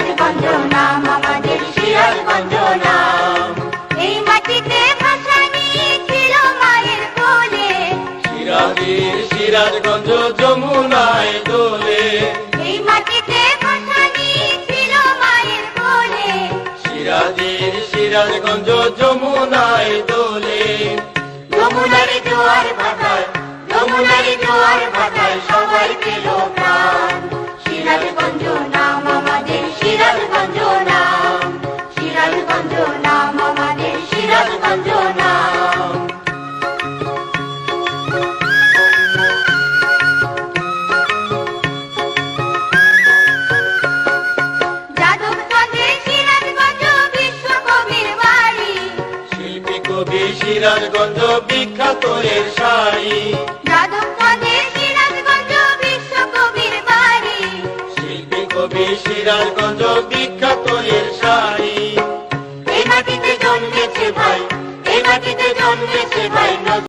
সিরাজগঞ্জ নাম আমাদের সিরাজগঞ্জ নাম সিরাজগঞ্জ যমুনায় দোলে। এই মাটিতে ভাষা নিয়েছিল মায়ের কোলে। সিরাজের সিরাজগঞ্জ যমুনায় জোয়ার ভাটায় যমুনারে জোয়ার নদী সিরাজগঞ্জ বিখ্যাত এর শাড়ি। শিল্পী কবি সিরাজগঞ্জ বিখ্যাত এর শাড়ি। এই মাটিতে জন্মেছে ভাই এই মাটিতে জন্মেছে ভাই